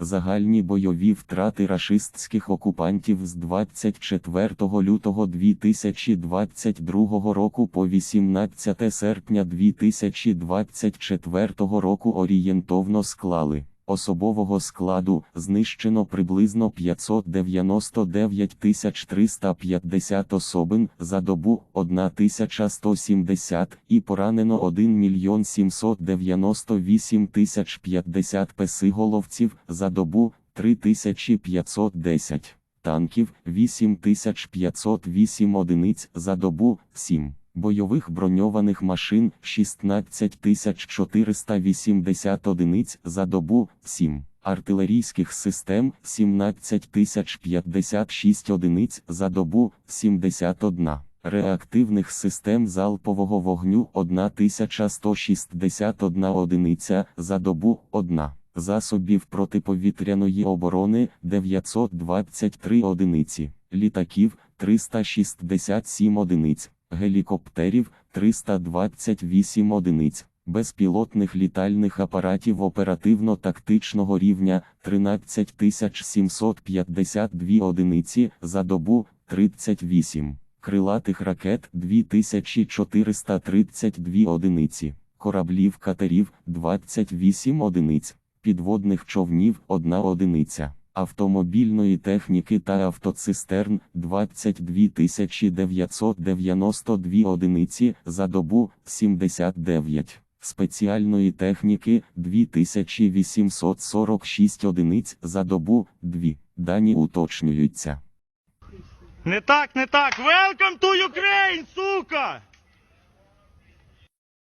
Загальні бойові втрати рашистських окупантів з 24 лютого 2022 року по 18 серпня 2024 року орієнтовно склали. Особового складу знищено приблизно 599 350 особин за добу 1170 і поранено 1 мільйон 798 тисяч 50 песиголовців за добу 3510 танків 8508 одиниць за добу 7 бойових броньованих машин 16480 одиниць за добу 7 артилерійських систем 17056 одиниць за добу 71 реактивних систем залпового вогню 1161 одиниця за добу 1 засобів протиповітряної оборони 923 одиниці, літаків 367 одиниць, гелікоптерів 328 одиниць, безпілотних літальних апаратів оперативно-тактичного рівня 13752 одиниці за добу 38, крилатих ракет 2432 одиниці, кораблів катерів 28 одиниць, підводних човнів 1 одиниця автомобільної техніки та автоцистерн 22 992 одиниці за добу 79, спеціальної техніки 2846 одиниць за добу 2. Дані уточнюються. Не так, не так. Welcome to Ukraine, сука!